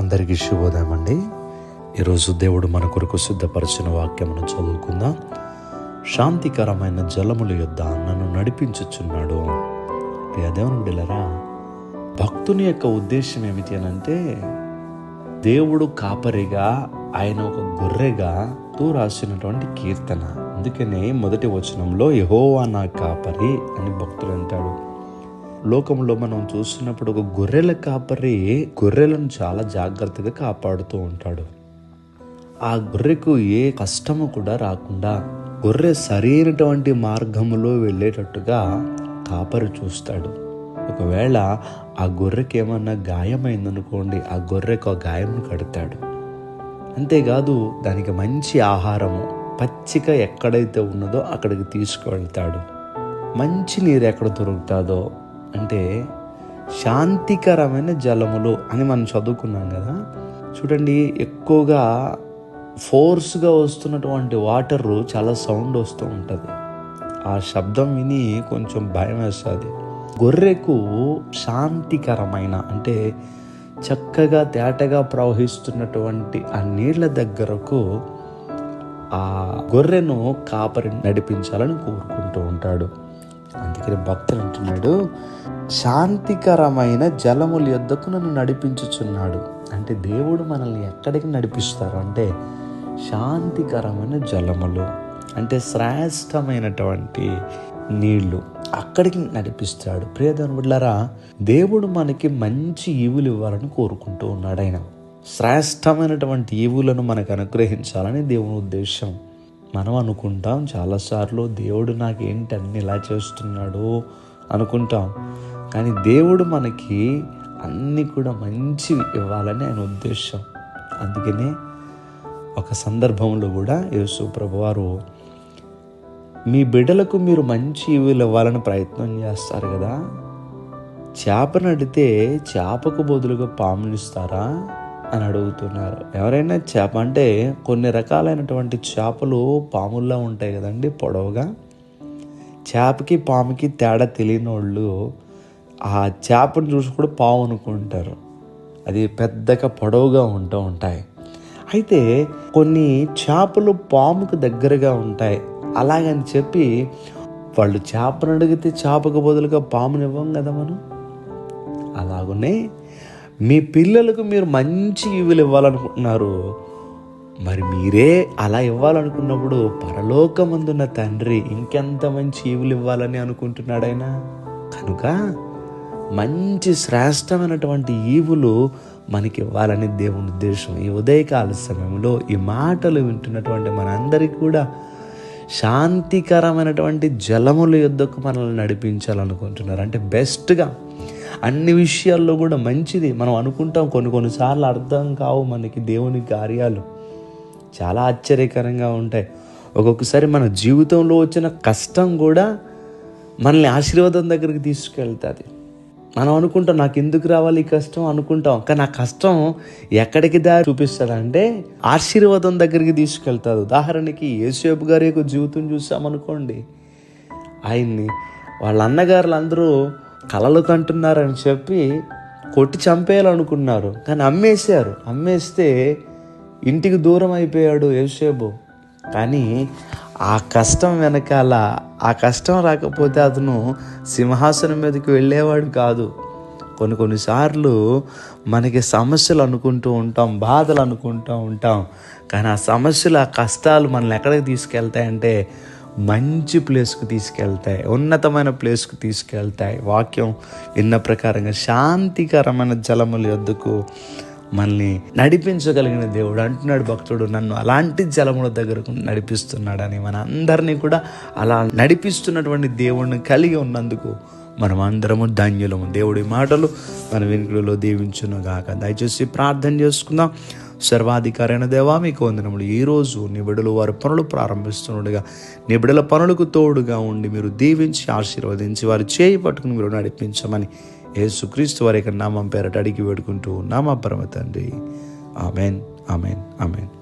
అందరికీ శుభోదయం అండి ఈరోజు దేవుడు మన కొరకు సిద్ధపరిచిన వాక్యమును చదువుకుందాం. శాంతికరమైన జలముల యొద్ద నన్ను నడిపించుచున్నాడు. ప్రియ దేవుని బిడ్డలారా భక్తుని యొక్క ఉద్దేశం ఏమిటి అని అంటే దేవుడు కాపరిగా ఆయన ఒక గొర్రెగా తూ రాసినటువంటి కీర్తన. అందుకనే మొదటి వచనంలో యహోవా నా కాపరి అని భక్తుడు అంటాడు. లోకంలో మనం చూస్తున్నప్పుడు ఒక గొర్రెల కాపరి గొర్రెలను చాలా జాగ్రత్తగా కాపాడుతూ ఉంటాడు. ఆ గొర్రెకు ఏ కష్టము కూడా రాకుండా గొర్రె సరైనటువంటి మార్గములో వెళ్ళేటట్టుగా కాపరి చూస్తాడు. ఒకవేళ ఆ గొర్రెకి ఏమన్నా గాయమైందనుకోండి ఆ గొర్రెకు ఆ గాయం కడతాడు. అంతేకాదు దానికి మంచి ఆహారము పచ్చిక ఎక్కడైతే ఉన్నదో అక్కడికి తీసుకువెళ్తాడు మంచి నీరు ఎక్కడ దొరుకుతుందో అంటే శాంతికరమైన జలములు అని మనం చదువుకున్నాం కదా. చూడండి ఎక్కువగా ఫోర్స్గా వస్తున్నటువంటి వాటరు చాలా సౌండ్ వస్తూ ఉంటుంది. ఆ శబ్దం విని కొంచెం భయం వేస్తుంది. గొర్రెకు శాంతికరమైన అంటే చక్కగా తేటగా ప్రవహిస్తున్నటువంటి ఆ నీళ్ళ దగ్గరకు ఆ గొర్రెను కాపరి నడిపించాలని కోరుకుంటూ ఉంటాడు. అందుకని భక్తులు అంటున్నాడు శాంతికరమైన జలముల యొద్దకు నన్ను నడిపించుచున్నాడు. అంటే దేవుడు మనల్ని ఎక్కడికి నడిపిస్తారు? అంటే శాంతికరమైన జలములు అంటే శ్రేష్టమైనటువంటి నీళ్ళు అక్కడికి నడిపిస్తాడు. ప్రియదేవుని దేవుడు మనకి మంచి ఈవులు ఇవ్వాలని కోరుకుంటూ ఉన్నాడు ఆయన. శ్రేష్టమైనటువంటి ఈవులను మనకు అనుగ్రహించాలని దేవుని ఉద్దేశం. మనం అనుకుంటాం చాలాసార్లు దేవుడు నాకేంటి అన్ని ఇలా చేస్తున్నాడు అనుకుంటాం. కానీ దేవుడు మనకి అన్నీ కూడా మంచివి ఇవ్వాలని ఆయన ఉద్దేశం. అందుకనే ఒక సందర్భంలో కూడా యేసు ప్రభువారు మీ బిడ్డలకు మీరు మంచి ఈవులు ఇవ్వాలని ప్రయత్నం చేస్తారు కదా? చేపనడితే చేపకు బదులుగా పామునిస్తారా అని అడుగుతున్నారు. ఎవరైనా చేప అంటే కొన్ని రకాలైనటువంటి చేపలు పాముల్లా ఉంటాయి కదండి పొడవుగా. చేపకి పాముకి తేడా తెలియని వాళ్ళు ఆ చేపను చూసి కూడా పాము అనుకుంటారు. అది పెద్దగా పొడవుగా ఉంటూ ఉంటాయి. అయితే కొన్ని చేపలు పాముకు దగ్గరగా ఉంటాయి. అలాగని చెప్పి వాళ్ళు చేపను అడిగితే చేపకు బదులుగా పామునివ్వం కదా మనం? అలాగనే మీ పిల్లలకు మీరు మంచి ఈవులు ఇవ్వాలనుకుంటున్నారు. మరి మీరే అలా ఇవ్వాలనుకున్నప్పుడు పరలోకమందున్న తండ్రి ఇంకెంత మంచి ఈవులు ఇవ్వాలని అనుకుంటున్నాడైనా? కనుక మంచి శ్రేష్టమైనటువంటి ఈవులు మనకి ఇవ్వాలని దేవుని ఉద్దేశం. ఈ ఉదయకాల సమయంలో ఈ మాటలు వింటున్నటువంటి మనందరికీ కూడా శాంతికరమైనటువంటి జలముల యుద్ధకు మనల్ని నడిపించాలనుకుంటున్నారు. అంటే బెస్ట్గా అన్ని విషయాల్లో కూడా మంచిది. మనం అనుకుంటాం కొన్ని కొన్నిసార్లు అర్థం కావు మనకి దేవుని కార్యాలు. చాలా ఆశ్చర్యకరంగా ఉంటాయి. ఒక్కొక్కసారి మన జీవితంలో వచ్చిన కష్టం కూడా మనల్ని ఆశీర్వాదం దగ్గరికి తీసుకెళ్తుంది. మనం అనుకుంటాం నాకు ఎందుకు రావాలి ఈ కష్టం అనుకుంటాం. కానీ ఆ కష్టం ఎక్కడికి దారి చూపిస్తాడంటే ఆశీర్వాదం దగ్గరికి తీసుకెళ్తాడు. ఉదాహరణకి యేసేపు గారి యొక్క జీవితం చూసామనుకోండి. ఆయన్ని వాళ్ళ అన్నగారులు అందరూ కలలు కంటున్నారని చెప్పి కొట్టి చంపేయాలనుకున్నారు. కానీ అమ్మేశారు. అమ్మేస్తే ఇంటికి దూరం అయిపోయాడు యోసేపు. కానీ ఆ కష్టం వెనకాల ఆ కష్టం రాకపోతే అతను సింహాసనం మీదకి వెళ్ళేవాడు కాదు. కొన్ని కొన్నిసార్లు మనకి సమస్యలు అనుకుంటూ ఉంటాం బాధలు అనుకుంటూ ఉంటాం. కానీ ఆ సమస్యలు ఆ కష్టాలు మనల్ని ఎక్కడికి తీసుకెళ్తాయంటే మంచి ప్లేస్కు తీసుకెళ్తాయి ఉన్నతమైన ప్లేస్కు తీసుకెళ్తాయి. వాక్యం విన్న ప్రకారంగా శాంతికరమైన జలముల యొద్దకు మనల్ని నడిపించగలిగిన దేవుడు. అంటున్నాడు భక్తుడు నన్ను అలాంటి జలముల దగ్గరకు నడిపిస్తున్నాడని. మన అందరినీ కూడా అలా నడిపిస్తున్నటువంటి దేవుడిని కలిగి ఉన్నందుకు మనం అందరము ధన్యులము. దేవుడి మాటలు మన వెనుకలలో దీవించును గాక దయచేసి ప్రార్థన చేసుకుందాం. సర్వాధికారైన దేవా మీకు వందనములు. ఈరోజు నీ వారి పనులు ప్రారంభిస్తుండగా నీ పనులకు తోడుగా ఉండి మీరు దీవించి ఆశీర్వదించి వారి చేయి పట్టుకుని మీరు నడిపించమని యేసుక్రీస్తు వారి యొక్క నామం పేరట అడిగి వేడుకుంటూ నామ పరమ తండ్రి. Amen amen amen.